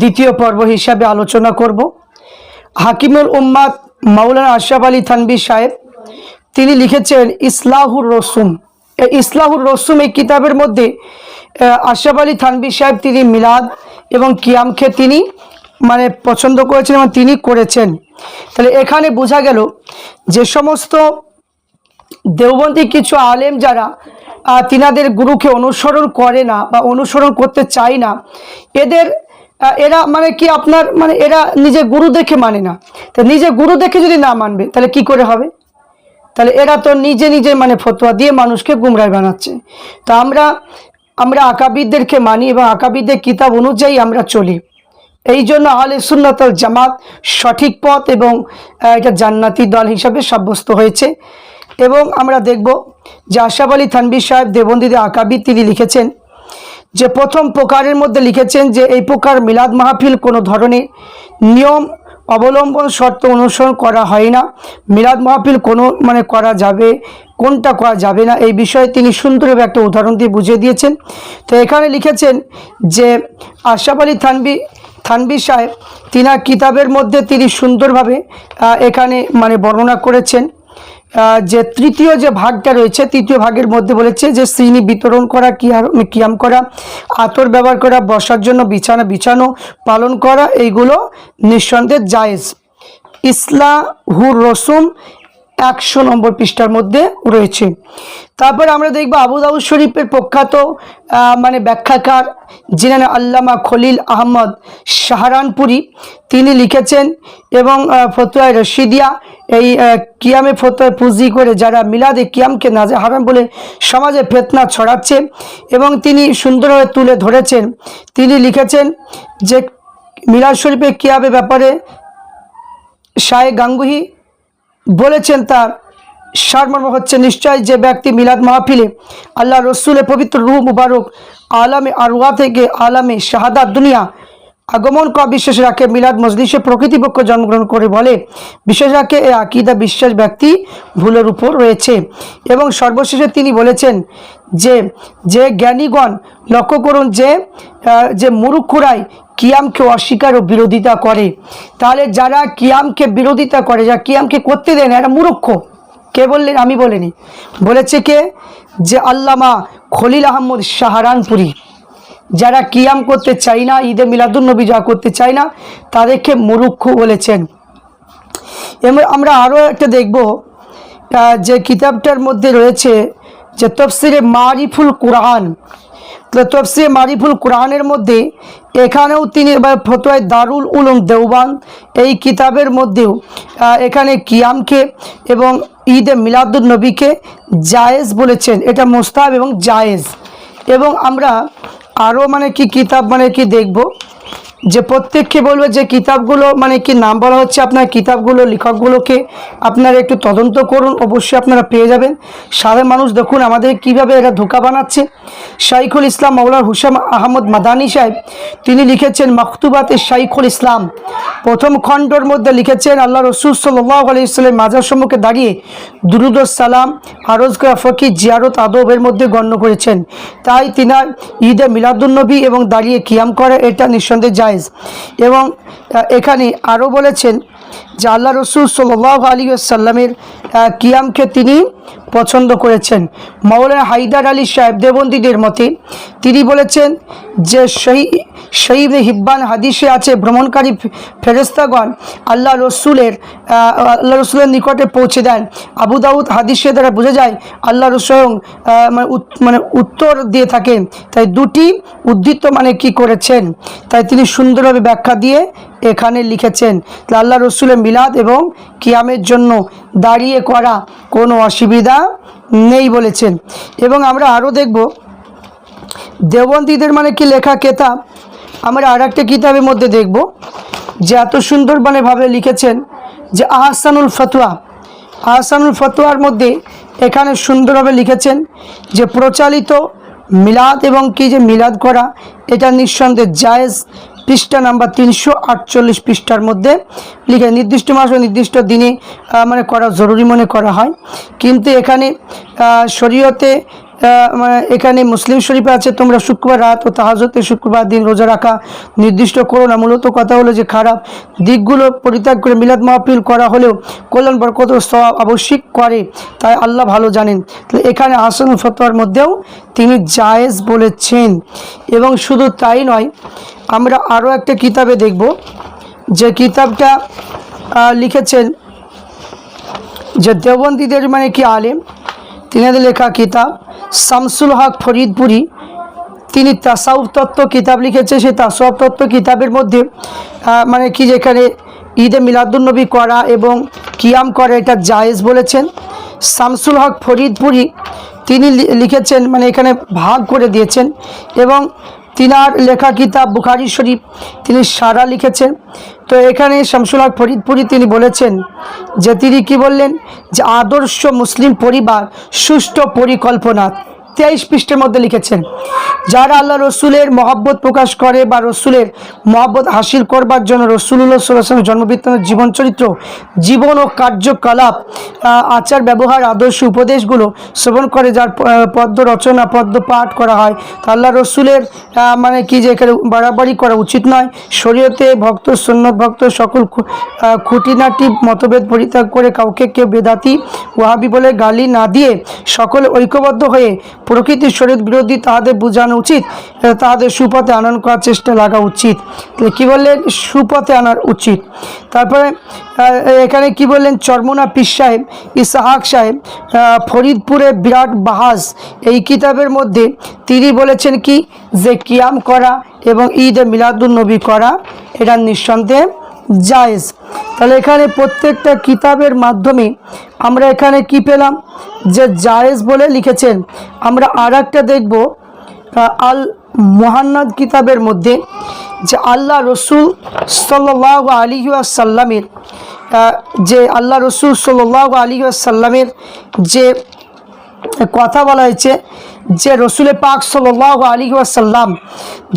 দ্বিতীয় পর্ব হিসাবে আলোচনা করব। হাকিমুল উম্মাদ মাওলানা আশরাফ আলী থানবি সাহেব, তিনি লিখেছেন, ইসলাহুর রসুম। ইসলাহুর রসুম এই কিতাবের মধ্যে আশরাফ আলী থানবি সাহেব তিনি মিলাদ এবং কিয়ামকে তিনি মানে পছন্দ করেছেন এবং তিনি করেছেন। তাহলে এখানে বোঝা গেল যে সমস্ত দেওবন্দি কিছু আলেম যারা তিনাদের গুরুকে অনুসরণ করে না বা অনুসরণ করতে চায় না, এদের এরা মানে কি আপনার মানে এরা নিজে গুরু দেখে মানে না। তো নিজে গুরু দেখে যদি না মানবে, তাহলে কি করে হবে? তাহলে এরা তো নিজে নিজে মানে ফতোয়া দিয়ে মানুষকে গুমরায় বানাচ্ছে। তো আমরা আমরা আকাবিদদেরকে মানি এবং আকাবিদের কিতাব অনুযায়ী আমরা চলি। এই জন্য আলে সুন্নতল জামাত সঠিক পথ এবং এটা জান্নাতি দল হিসাবে সাব্যস্ত হয়েছে। এবং আমরা দেখব যে আশাফ আলী থানবী সাহেব দেবন্দিদের আকাবিদ তিনি লিখেছেন যে প্রথম প্রকারের মধ্যে লিখেছেন যে এই প্রকার মিলাদ মাহফিল কোনো ধরনের নিয়ম অবলম্বন শর্ত অনুসরণ করা হয় না। মিলাদ মাহফিল কোনো মানে করা যাবে, কোনটা করা যাবে না এই বিষয়ে তিনি সুন্দরভাবে একটা উদাহরণ দিয়ে বুঝিয়ে দিয়েছেন। তো এখানে লিখেছেন যে আশরাফ আলী থানবি থানবি সাহেব তিনার কিতাবের মধ্যে তিনি সুন্দরভাবে এখানে মানে বর্ণনা করেছেন। যে তৃতীয় যে ভাগটা রয়েছে, তৃতীয় ভাগের মধ্যে বলেছে যে শ্রীনি বিতরণ করা কিয়ার কিয়াম করা, আতর ব্যবহার করা, বসার জন্য বিছানা, বিছানো, পালন করা, এইগুলো নিঃসন্দেহ জায়েজ। ইসলাহুর রসুম একশো নম্বর পৃষ্ঠার মধ্যে রয়েছে। তারপর আমরা দেখব আবু দাউদ শরীফের প্রখ্যাত মানে ব্যাখ্যাকার যিনি আল্লামা খলিল আহমদ সাহারানপুরি তিনি লিখেছেন এবং ফতুয়ায় রশিদিয়া, এই কিয়ামে ফতোয় পুঁজি করে যারা মিলাদে কিয়ামকে নাজে হারাম বলে সমাজে ফেতনা ছড়াচ্ছে এবং তিনি সুন্দরভাবে তুলে ধরেছেন। তিনি লিখেছেন যে মিলাদ শরীফের কিয়াবে ব্যাপারে শায়ে গাঙ্গুহি বলেছেন তার সারমর্ম হচ্ছে নিশ্চয় যে ব্যক্তি মিলাদ মাহফিলে আল্লাহ রসুলের পবিত্র রুহ মুবারক আলামে আরওয়া থেকে আলামে শাহাদা দুনিয়া আগমন করা বিশ্বাস রাখে মিলাদ মজলিসে প্রকৃতিপক্ষ জন্মগ্রহণ করে বলে। বিশ্বাস রাখে এ আকিদা বিশ্বাস ব্যক্তি ভুলের উপর রয়েছে। এবং সর্বশেষে তিনি বলেছেন যে যে জ্ঞানীগণ লক্ষ্য করুন যে যে মুরুক্ষুরাই কিয়ামকে অস্বীকার ও বিরোধিতা করে। তাহলে যারা কিয়ামকে বিরোধিতা করে, যারা কিয়ামকে করতে দেয় না, এরা মূর্খ কে বললেন? আমি বলিনি। বলেছে কে? যে আল্লামা খলিল আহমদ সাহারানপুরি যারা কিয়াম করতে চাই না, ঈদে মিলাদুন্নবী যা করতে চাই না, তাদেরকে মুরুক্ষ বলেছেন। এবং আমরা আরও একটা দেখব যে কিতাবটার মধ্যে রয়েছে যে তফসিরে মারিফুল কোরআন। তফসিরে মারিফুল কোরআনের মধ্যে এখানেও তিনি ফতোয়ায় দারুল উলুম দেওবান, এই কিতাবের মধ্যেও এখানে কিয়ামকে এবং ঈদে মিলাদুল নবীকে জায়েজ বলেছেন। এটা মোস্তাব এবং জায়েজ। এবং আমরা আরও মানে কি কিতাব মানে কি দেখব যে প্রত্যেককে বলব যে কিতাবগুলো মানে কি নাম বলা হচ্ছে আপনার কিতাবগুলো, লেখকগুলোকে আপনারা একটু তদন্ত করুন, অবশ্যই আপনারা পেয়ে যাবেন। সাধারণ মানুষ দেখুন আমাদের কীভাবে এরা ধোকা বানাচ্ছে। শাইখুল ইসলাম মৌলার হুসাম আহমদ মাদানী সাহেব, তিনি লিখেছেন মাকতুবাতে শাইখুল ইসলাম। প্রথম খণ্ডর মধ্যে লিখেছেন, আল্লাহ রসুল সাল্লাহ আলাইসাল্লাম মাজার সম্মুখে দাঁড়িয়ে দুরুদ সালাম, আরজ করা ফকির জিয়ারত আদবের মধ্যে গণ্য করেছেন। তাই তিনার ঈদে মিলাদুন্নবী এবং দাঁড়িয়ে কিয়াম করা, এটা নিঃসন্দেহে জায়েজ এবং এখানে আরও বলেছেন যে আল্লাহ রসুল সাল্লাহ আলী সাল্লামের কিয়ামকে তিনি পছন্দ করেছেন। মৌলানা হায়দার আলী সাহেব দেবন্দীদের মতে তিনি বলেছেন যে, সেই শহীদ হিব্বান হাদিসে আছে, ভ্রমণকারী ফেরেস্তাগণ আল্লাহ রসুলের আল্লাহ রসুলের নিকটে পৌঁছে দেন। আবু দাউদ হাদিসে দ্বারা বোঝা যায়, আল্লাহ রসুল মানে মানে উত্তর দিয়ে থাকেন তাই দুটি উদ্ধৃত মানে কি করেছেন? তাই তিনি সুন্দরভাবে ব্যাখ্যা দিয়ে এখানে লিখেছেন, আল্লাহ রসুলের মিলাদ এবং কিয়ামের জন্য দাঁড়িয়ে করা কোনো অসুবিধা নেই বলেছেন। এবং আমরা আরও দেখব, দেওবন্দীদের মানে কি লেখা কেতাব? আমরা আর একটা কিতাবের মধ্যে দেখব, যে এত সুন্দর মানে ভাবে লিখেছেন যে আহসানুল ফতুয়া। আহসানুল ফতুয়ার মধ্যে এখানে সুন্দরভাবে লিখেছেন যে প্রচালিত মিলাদ এবং কি যে মিলাদ করা, এটা নিঃসন্দেহে জায়েজ পৃষ্ঠা নাম্বার তিনশো আটচল্লিশ পৃষ্ঠার মধ্যে লিখে নির্দিষ্ট মাস ও নির্দিষ্ট দিনে মানে করা জরুরি মনে করা হয়। কিন্তু এখানে শরীয়তে এখানে মুসলিম শরীফে আছে, তোমরা শুক্রবার রাত ও তাহাজতে শুক্রবার দিন রোজা রাখা নির্দিষ্ট করো না। মূলত কথা হলো যে খারাপ দিকগুলো পরিত্যাগ করে মিলাদ মাহফিল করা হলেও কল্যাণ, বরকত সওয়াব আবশ্যিক করে, তাই আল্লাহ ভালো জানেন। তাহলে এখানে হাসান ফতোয়ার মধ্যেও তিনি জায়েজ বলেছেন। এবং শুধু তাই নয়, আমরা আরও একটা কিতাবে দেখব, যে কিতাবটা লিখেছেন যে দেওবন্দীদের মানে কি আলেম? তিনাদের লেখা কিতাব শামসুল হক ফরিদপুরি। তিনি তাসাউফ তত্ত্ব কিতাব লিখেছে, সেই তাসাউফ তত্ত্ব কিতাবের মধ্যে মানে কি যেখানে ঈদে মিলাদুলনবী করা এবং কিয়াম করা এটা জায়েজ বলেছেন। শামসুল হক ফরিদপুরি তিনি লিখেছেন মানে এখানে ভাগ করে দিয়েছেন এবং তিনার লেখা কিতাব বুখারি শরীফ তিনি সারা লিখেছেন। তো এখানে শামসুল ফরিদপুরি তিনি বলেছেন যে তিনি কি বললেন? যে আদর্শ মুসলিম পরিবার সুষ্ঠু পরিকল্পনা। তেইশ পৃষ্ঠের মধ্যে লিখেছেন যারা আল্লাহ রসুলের মহব্বত প্রকাশ করে বা রসুলের মহব্বত হাসিল করবার জন্য রসুল্লাহ জন্মবৃত্তান্ত জীবন চরিত্র জীবন ও কার্যকলাপ আচার ব্যবহার আদর্শ উপদেশগুলো শ্রবণ করে যার প- আহ, পদ্য রচনা পদ্য পাঠ করা হয় তা আল্লাহ রসুলের মানে কি যে এখানে বাড়াবাড়ি করা উচিত নয়। শরীয়তে ভক্ত সন্ন্যত ভক্ত সকল খুঁটিনাটি মতভেদ পরিত্যাগ করে কাউকে কেউ বেদাতি ওয়াহাবি বলে গালি না দিয়ে সকলে ঐক্যবদ্ধ হয়ে প্রকৃতির শরীর বিরোধী তাহাদের বোঝানো উচিত তাহাদের সুপথে আনয়ন করার চেষ্টা লাগা উচিত। তো কি বললেন? সুপথে আনার উচিত। তারপরে এখানে কি বললেন? চর্মনা পীর সাহেব, ইসাহাক সাহেব ফরিদপুরে বিরাট বাহাস এই কিতাবের মধ্যে তিনি বলেছেন কি? যে কিয়াম করা এবং ঈদে মিলাদুল নবী করা, এটা নিঃসন্দেহে জায়েজ। তাহলে এখানে প্রত্যেকটা কিতাবের মাধ্যমে আমরা এখানে কি পেলাম? যে জায়েজ বলে লিখেছেন। আমরা আর একটা দেখব আল মোহান্নাদ কিতাবের মধ্যে যে আল্লাহ রসুল সাল্লাহ আলী সাল্লামের যে আল্লাহ রসুল সাল্লাহ আলী সাল্লামের যে কথা বলা হয়েছে, যে রসুলে পাক সাল্লাহ আলী ওয়াসাল্লাম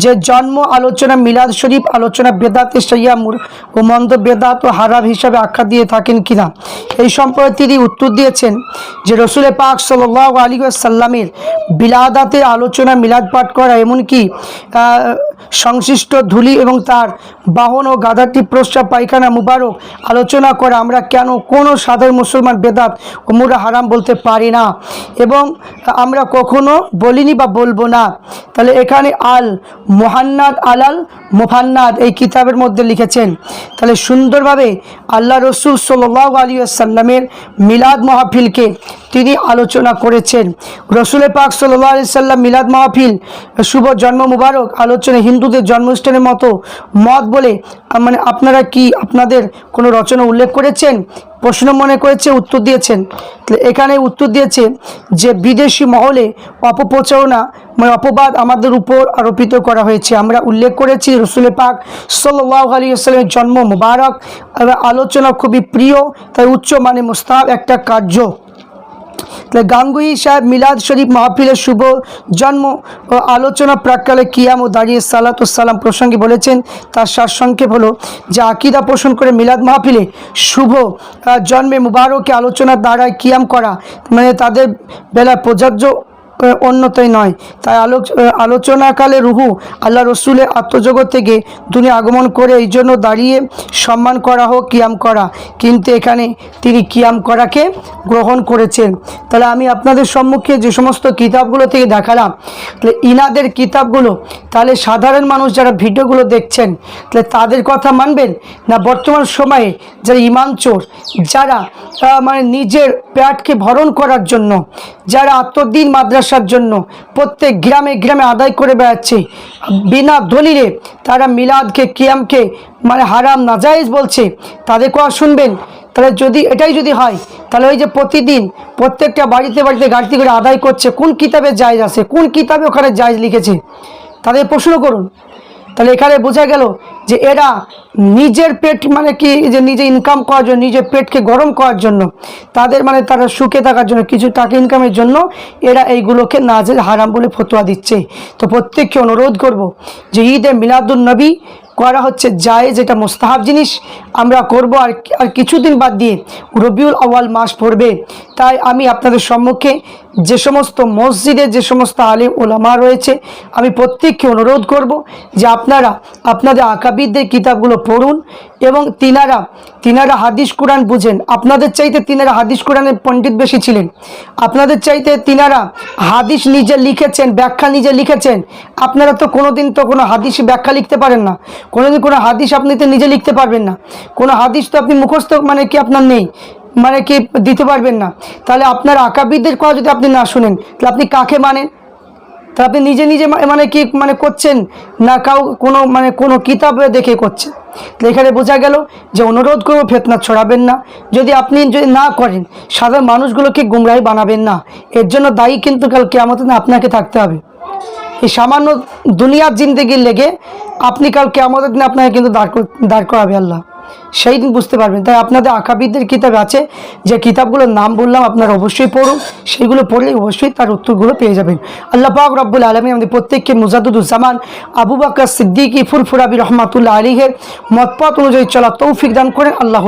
যে জন্ম আলোচনা মিলাদ শরীফ আলোচনা বেদাতে সৈয়ামুর ও মন্দ বেদাত ও হারাম হিসাবে আখ্যা দিয়ে থাকেন কিনা? এই সম্পর্কে তিনি উত্তর দিয়েছেন যে রসুলে পাক সাল্লাহ আলী সাল্লামের বিলাদাতে আলোচনা মিলাদ পাঠ করা এমনকি সংশ্লিষ্ট ধুলি এবং তার বাহন ও গাধাটি প্রস্রাব, পায়খানা মুবারক আলোচনা করা আমরা কেন কোনো সাধারণ মুসলমান বেদাত ও মুরা হারাম বলতে পারি না? এবং আমরা কখনো বলিনি বা বলব না। তাহলে এখানে আল মোহান্নাদ আলাল মোহান্নাদ এই কিতাবের মধ্যে লিখেছেন। তাহলে সুন্দরভাবে আল্লাহ রসুল সাল্লাহ আলী সাল্লামের মিলাদ মাহফিলকে তিনি আলোচনা করেছেন। রসুলের পাক সাল্লাহ আলি সাল্লাম মিলাদ মাহফিল, শুভ জন্ম মুবারক, আলোচনা হিন্দুদের জন্মস্থানের মতো মত বলে মানে আপনারা কি আপনাদের কোনো রচনা উল্লেখ করেছেন? প্রশ্ন মনে করেছে, উত্তর দিয়েছেন। এখানে উত্তর দিয়েছে যে বিদেশি মহলে অপপ্রচারণা মানে অপবাদ আমাদের উপর আরোপিত করা হয়েছে। আমরা উল্লেখ করেছি রসুলের পাক সাল্লাহ আলী আসসালামের জন্ম মুবারক। আলোচনা খুবই প্রিয়, তাই উচ্চ মানে মুস্তাব একটা কার্য। তাহলে গাঙ্গুই সাহেব মিলাদ শরীফ মাহফিলের শুভ জন্ম ও আলোচনা প্রাককালে কিয়াম ও দাঁড়িয়ে সালাত সালাম প্রসঙ্গে বলেছেন, তার সারসংক্ষেপ হলো যে আকিদা পোষণ করে মিলাদ মাহফিলে শুভ জন্মে মুবারকে আলোচনার দ্বারায় কিয়াম করা মানে তাদের বেলা প্রযোজ্য অন্যতই নয়। তাই আলোচ আলোচনাকালে রুহু আল্লাহ রসুলের আত্মজগৎ থেকে দুনিয়া আগমন করে এই জন্য দাঁড়িয়ে সম্মান করা হোক, কিয়াম করা। কিন্তু এখানে তিনি কিয়াম করাকে গ্রহণ করেছেন। তাহলে আমি আপনাদের সম্মুখে যে সমস্ত কিতাবগুলো থেকে দেখালাম, তাহলে ইনাদের কিতাবগুলো, তাহলে সাধারণ মানুষ যারা ভিডিওগুলো দেখছেন, তাহলে তাদের কথা মানবেন? না বর্তমান সময়ে যারা ইমান চোর, যারা মানে নিজের পেটকে ভরণ করার জন্য, যারা আত্মদিন মাদ্রাসার জন্য প্রত্যেক গ্রামে গ্রামে আদায় করে বেড়াচ্ছে। বিনা দলিলে তারা মিলাদকে, কিয়ামকে মানে হারাম নাজাইজ বলছে। তাদের কথা শুনবেন। তাহলে যদি এটাই যদি হয়, তাহলে ওই যে প্রতিদিন প্রত্যেকটা বাড়িতে বাড়িতে গাড়িতে করে আদায় করছে। কোন কিতাবে জায়জ আছে? কোন কিতাবে ওখানে জায়জ লিখেছে? তাদের প্রশ্ন করুন। তাহলে এখানে বোঝা গেল যে এরা নিজের পেট মানে কি যে নিজে ইনকাম করার জন্য, নিজের পেটকে গরম করার জন্য, তাদের মানে তারা সুখে থাকার জন্য, কিছু টাকা ইনকামের জন্য এরা এইগুলোকে নাজের হারাম বলে ফতোয়া দিচ্ছে। তো প্রত্যেককে অনুরোধ করব যে ঈদে মিলাদুল নবী করা হচ্ছে যায় যেটা মোস্তাহাব জিনিস। আমরা করব আর আর কিছুদিন বাদ দিয়ে রবিউল আওয়াল মাস পড়বে। তাই আমি আপনাদের সম্মুখে যে সমস্ত মসজিদে যে সমস্ত আলিম ওলামা রয়েছে, আমি প্রত্যেককে অনুরোধ করব যে আপনারা আপনাদের আকাবিদদের কিতাবগুলো পড়ুন এবং তিনারা তিনারা হাদিস কোরআন বুঝেন। আপনাদের চাইতে তিনারা হাদিস কোরআনের পণ্ডিত বেশি ছিলেন। আপনাদের চাইতে তিনারা হাদিস নিজে লিখেছেন, ব্যাখ্যা নিজে লিখেছেন। আপনারা তো কোনোদিন তো কোনো হাদিস ব্যাখ্যা লিখতে পারেন না। কোনোদিন কোনো হাদিস আপনি তো নিজে লিখতে পারবেন না। কোনো হাদিস তো আপনি মুখস্থ মানে কি আপনার নেই। মানে কি দিতে পারবেন না। তাহলে আপনার আকাবিদের কথা যদি আপনি না শুনেন, তাহলে আপনি কাকে মানেন? তা আপনি নিজে নিজে মানে কি মানে করছেন? না কাউ কোনো মানে কোনো কিতাবে দেখে করছেন? এখানে বোঝা গেল যে অনুরোধ করব ফেতনা ছড়াবেন না। যদি আপনি যদি না করেন, সাধারণ মানুষগুলোকে গুমরাহি বানাবেন না। এর জন্য দায়ী কিন্তু কাল কেমন আপনাকে থাকতে হবে। এই সামান্য দুনিয়ার জিন্দগির লেগে আপনি কাল কেমন দিন আপনাকে কিন্তু দাঁড় দাঁড় করাবে আল্লাহ। সেই দিন বুঝতে পারবেন। তাই আপনাদের আঁকাবিদদের কিতাব আছে, যে কিতাবগুলোর নাম বললাম আপনারা অবশ্যই পড়ুন, সেইগুলো পড়লে অবশ্যই তার উত্তরগুলো পেয়ে যাবেন। আল্লাহ পাক রব্বুল আলমী আমাদের প্রত্যেককে মুজাদুজ্জামান আবু বাকর সিদ্দিকি ফুরফুরাবি রহমাতুল্লাহ আলীহের মতপথ অনুযায়ী চলা তৌফিক দান করেন। আল্লাহ